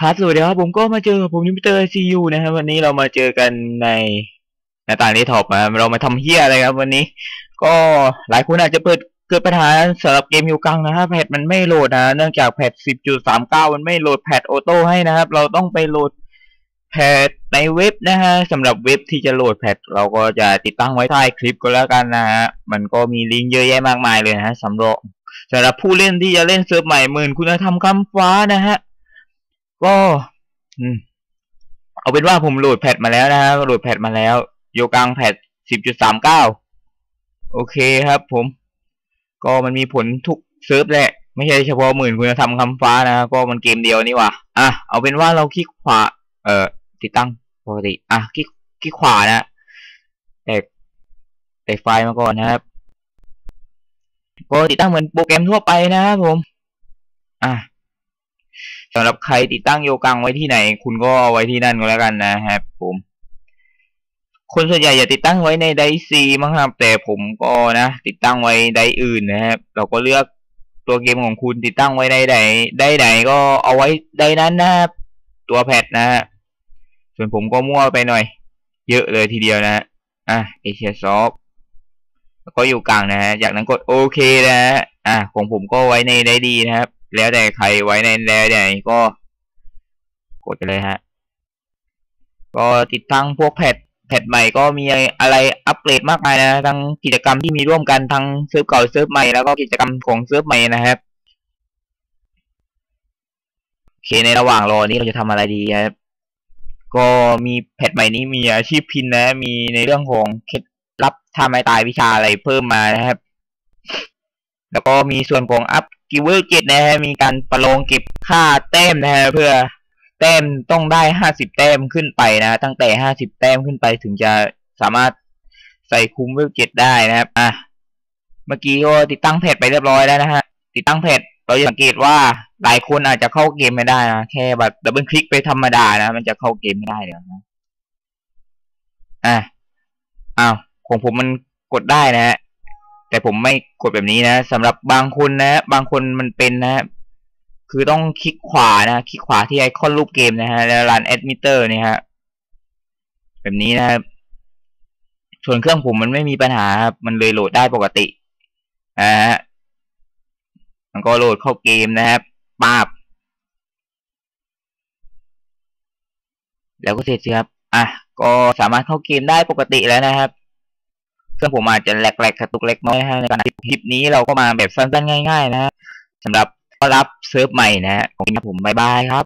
ครับสวัสดีครับผมก็มาเจอผมนิมิเตอร์ซียูนะครับวันนี้เรามาเจอกันในหน้าต่างนี้ท็อปนะเรามาทำเฮียอะไรครับวันนี้ ก็หลายคนอาจจะเปิดเกิดปัญหาสำหรับเกมยูกังนะฮะแพทมันไม่โหลดนะเนื่องจากแพท 10.39 มันไม่โหลดแพทออโต้ให้นะครับ เราต้องไปโหลดแพทในเว็บนะฮะสำหรับเว็บที่จะโหลดแพทเราก็จะติดตั้งไว้ใต้คลิปก็แล้วกันนะฮะมันก็มีลิงก์เยอะแยะมากมายเลยนะฮะสำหรับสำหรับผู้เล่นที่จะเล่นเซิร์ฟใหม่หมื่นคุณธรรมคำฟ้านะฮะ ก็เอาเป็นว่าผมโหลดแพทมาแล้วนะฮะโหลดแพทมาแล้ว โยกังแพทสิบจุดสามเก้าโอเคครับ ผม ก็มันมีผลทุกเซิร์ฟแหละ ไม่ใช่เฉพาะหมื่นคุณธรรมคำฟ้านะก็มันเกมเดียวนี่ว่าอะเอาเป็นว่าเราคลิกขวา เอ่อ ติดตั้งปกติ อะคลิกคลิกขวานะแตกแตกไฟล์มาก่อนนะครับก็ติดตั้งเหมือนโปรแกรมทั่วไปนะครับผม อะ สำหรับใครติดตั้งโยกังไว้ที่ไหน คุณก็เอาไว้ที่นั่นก็แล้วกันนะครับผมคนส่วนใหญ่อย่าติดตั้งไว้ในไดซีมั้งครับ แต่ผมก็นะติดตั้งไว้ไดอื่นนะครับ เราก็เลือกตัวเกมของคุณติดตั้งไว้ในใดได้ไหนก็เอาไว้ไดนั้นนะครับตัวแพทนะฮะส่วนผมก็มั่วไปหน่อย เยอะเลยทีเดียวนะอะเอเชียซอฟแล้วก็อยู่กลางนะฮะจากนั้นกดโอเคนะฮะอะของผมก็ไว้ในได้ดีนะครับ แล้วแต่ใครไว้ในแล้วแต่ก็กดไปเลยฮะ ก็ติดตั้งพวกแพทแพทใหม่ก็มีอะไรอัปเกรดมากมายนะ ทั้งกิจกรรมที่มีร่วมกันทั้งเซิร์ฟเก่าเซิร์ฟใหม่แล้วก็กิจกรรมของเซิร์ฟใหม่นะครับโอเคในระหว่างรอนี้เราจะทำอะไรดีครับ ก็มีแพทใหม่นี้มีอาชีพพินนะ มีในเรื่องของเคล็ดลับทำไม้ตายวิชาอะไรเพิ่มมานะครับ แล้วก็มีส่วนของอัพ กิเวอร์เกตนะฮะมีการประลองเก็บค่าแต้มนะฮะเพื่อแต้มต้องได้ห้าสิบแต้มขึ้นไปนะตั้งแต่ห้าสิบแต้มขึ้นไปถึงจะสามารถใส่คุ้มเวลเกตได้นะครับอะเมื่อกี้ก็ติดตั้งเพจไปเรียบร้อยแล้วนะฮะติดตั้งเพจเราจะสังเกตว่าหลายคนอาจจะเข้าเกมไม่ได้นะแค่แบบดับเบิลคลิกไปธรรมดานะ มันจะเข้าเกมไม่ได้เดี๋ยนะอะอ้าวของผมมันกดได้นะฮะ แต่ผมไม่กดแบบนี้นะสำหรับบางคนนะ บางคนมันเป็นนะ คือต้องคลิกขวานะ คลิกขวาที่ไอคอนรูปเกมนะฮะ แล้วรันแอดมิเตอร์เนี่ยฮะ แบบนี้นะครับ ส่วนเครื่องผมมันไม่มีปัญหาครับ มันเลยโหลดได้ปกตินะฮะมันก็โหลดเข้าเกมนะครับปาบ แล้วก็เสร็จครับ อะ ก็สามารถเข้าเกมได้ปกติแล้วนะครับ เครื่องผมอาจจะแหลกๆกระตุกเล็กน้อยในการคลิปนี้เราก็มาแบบสั้นๆง่าย ๆ นะสำหรับรับเซิร์ฟใหม่นะของผมบายบายครับ